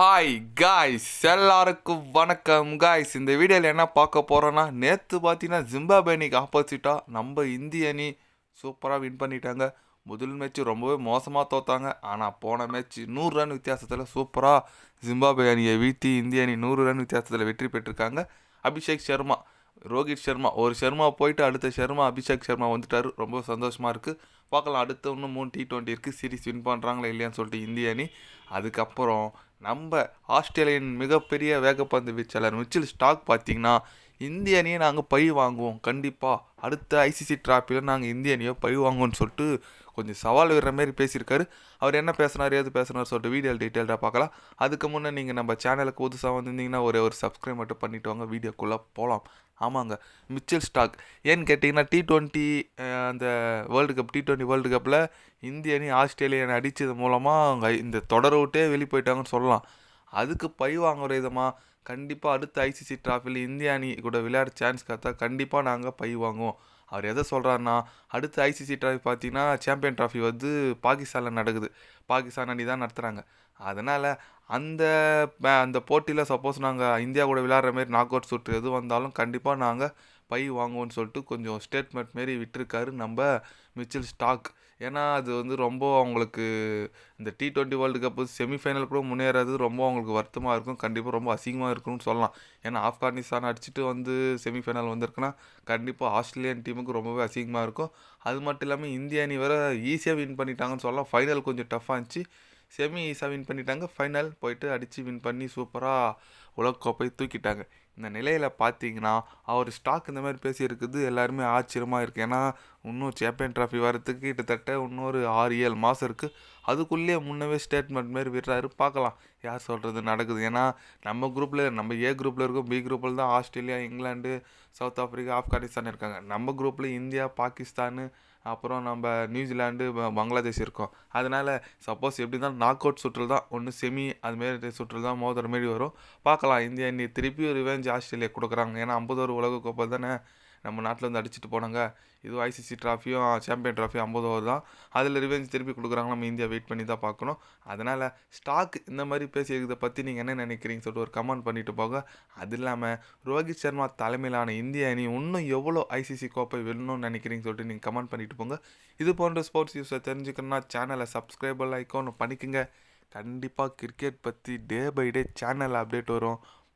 Hi guys எல்லாருக்கும் வணக்கம் guys இந்த வீடியோவில் என்ன பார்க்க போகிறோன்னா நேற்று பார்த்தீங்கன்னா ஜிம்பாபே அணிக்கு ஆப்போசிட்டாக நம்ம இந்திய அணி சூப்பராக வின் பண்ணிட்டாங்க. முதல் மேட்ச் ரொம்பவே மோசமாக தோத்தாங்க. ஆனால் போன மேட்ச் நூறு ரன் வித்தியாசத்தில் சூப்பராக ஜிம்பாபே அணியை வீழ்த்தி இந்திய அணி நூறு ரன் வித்தியாசத்தில் வெற்றி பெற்றிருக்காங்க. அபிஷேக் சர்மா ரோஹித் சர்மா. ஒரு சர்மா போயிட்டு அடுத்த சர்மா அபிஷேக் சர்மா வந்துட்டார். ரொம்ப சந்தோஷமாக இருக்குது பார்க்கலாம் அடுத்த இன்னும் மூணு டி டுவெண்ட்டி இருக்குது சீரிஸ் வின் பண்ணுறாங்களா இல்லையான்னு சொல்லிட்டு இந்திய அணி. அதுக்கப்புறம் நம்ம ஆஸ்திரேலியன் மிகப்பெரிய வேகப்பந்து வீச்சாளர் மிச்சில் ஸ்டாக் பார்த்தீங்கன்னா இந்திய அணியை நாங்கள் பழி வாங்குவோம். கண்டிப்பாக அடுத்த ஐசிசி டிராஃபியில் நாங்கள் இந்திய அணியை பழி வாங்குவோம்னு சொல்லிட்டு கொஞ்சம் சவால் விடுற மாதிரி பேசியிருக்காரு. அவர் என்ன பேசினார் ஏது பேசினார் சொல்லிட்டு வீடியோ டீட்டெயில்டாக பார்க்கலாம். அதுக்கு முன்னே நீங்கள் நம்ம சேனலுக்கு புதுசாக வந்திருந்தீங்கன்னா ஒரே ஒரு சப்ஸ்கிரைப் மட்டும் பண்ணிவிட்டு வாங்க. வீடியோக்குள்ளே போகலாம் ஆமாங்க மிச்சல் ஸ்டாக். ஏன்னு கேட்டிங்கன்னா டி டுவெண்ட்டி அந்த world cup T twenty world கப்பில் இந்திய அணி ஆஸ்திரேலிய அணி அடித்தது மூலமாக அவங்க இந்த தொடரை விட்டே வெளியே போயிட்டாங்கன்னு சொல்லலாம். அதுக்கு பழி வாங்குற விதமாக கண்டிப்பாக அடுத்த ஐசிசி டிராஃபியில் இந்திய அணி கூட விளையாட சான்ஸ் காத்தா கண்டிப்பாக நாங்கள் பழி வாங்குவோம். அவர் எதை சொல்கிறாருன்னா அடுத்து ஐசிசி ட்ராஃபி பார்த்தீங்கன்னா சாம்பியன் ட்ராஃபி வந்து பாகிஸ்தானில் நடக்குது. பாகிஸ்தான் அணி தான் நடத்துகிறாங்க அதனால் அந்த அந்த போட்டியில் சப்போஸ் நாங்கள் இந்தியா கூட விளையாடுற மாதிரி நாக் அவுட் சுற்று எது வந்தாலும் கண்டிப்பாக நாங்கள் பை வாங்குவோம்னு சொல்லிட்டு கொஞ்சம் ஸ்டேட்மெண்ட் மாரி விட்டுருக்காரு நம்ம மிச்சில் ஸ்டாக் ஏன்னா அது வந்து ரொம்ப அவங்களுக்கு இந்த T twenty world cup semifinal கூட முன்னேறது ரொம்ப அவங்களுக்கு வருத்தமாக இருக்கும். கண்டிப்பாக ரொம்ப அசிங்கமாக இருக்கும்னு சொல்லலாம். ஏன்னா ஆப்கானிஸ்தான் அடிச்சுட்டு வந்து செமிஃபைனல் வந்திருக்குன்னா கண்டிப்பாக ஆஸ்திரேலியன் டீமுக்கு ரொம்பவே அசிங்கமாக இருக்கும். அது மட்டும் இல்லாமல் இந்திய அணி வேறு ஈஸியாக வின் பண்ணிட்டாங்கன்னு சொல்லலாம். ஃபைனல் கொஞ்சம் டஃப்பாக இருந்துச்சு. செமி ஈஸியாக வின் பண்ணிட்டாங்க. ஃபைனல் போயிட்டு அடித்து வின் பண்ணி சூப்பராக உலகக்கோப்பை தூக்கிட்டாங்க. இந்த நிலையில் பார்த்தீங்கன்னா அவர் ஸ்டாக் இந்த மாதிரி பேசியிருக்குது. எல்லாருமே ஆச்சரியமாக இருக்குது ஏன்னா இன்னும் சாம்பியன் ட்ராஃபி வரத்துக்கு கிட்டத்தட்ட இன்னொரு ஆறு ஏழு மாதம் இருக்குது அதுக்குள்ளேயே முன்னவே ஸ்டேட்மெண்ட் மாரி விடுறாரு. பார்க்கலாம். யார் சொல்கிறது நடக்குது. ஏன்னா நம்ம குரூப்பில் நம்ம ஏ குரூப்பில் இருக்கோம். பி குரூப்பில் தான் Australia England South Africa Afghanistan இருக்காங்க. நம்ம குரூப்பில் இந்தியா பாகிஸ்தானு அப்புறம் நம்ம நியூசிலாண்டு பங்களாதேஷ் இருக்கோம். அதனால் சப்போஸ் எப்படி இருந்தாலும் நாக் அவுட் சுற்றில் தான் ஒன்று செமி அதுமாரி சுற்றில் தான் மோதுற மாரி வரும். பார்க்கலாம் இந்தியா இன்னி திருப்பி ரிவெஞ்ச் ஆஸ்திரேலியா கொடுக்குறாங்க. ஏன்னா ஐம்பது ஒரு உலகக்கோப்பை தானே நம்ம நாட்டில் வந்து அடிச்சுட்டு போனாங்க. இதுவும் ஐசிசி ட்ராஃபியும் சாம்பியன் ட்ராஃபியும் ஐம்பது ஓவர் தான். அதில் ரிவெஞ்ச் திருப்பி கொடுக்குறாங்க. நம்ம இந்தியா வெயிட் பண்ணி தான் பார்க்கணும். அதனால் ஸ்டாக் இந்த மாதிரி பேசியதை பற்றி நீங்கள் என்ன நினைக்கிறீங்க சொல்லிட்டு ஒரு கமெண்ட் பண்ணிட்டு போங்க. அது இல்லாமல் ரோஹித் சர்மா தலைமையிலான இந்திய அணி இன்னும் எவ்வளோ ஐசிசி கோப்பை வெல்லணும்னு நினைக்கிறீங்க சொல்லிட்டு நீங்கள் கமெண்ட் பண்ணிட்டு போங்க. இது போன்ற ஸ்போர்ட்ஸ் நியூஸை தெரிஞ்சுக்கணும்னா சேனலை சப்ஸ்கிரைபர் ஐக்கான் பண்ணிக்கோங்க. கண்டிப்பாக கிரிக்கெட் பற்றி day by day channel update வரும்.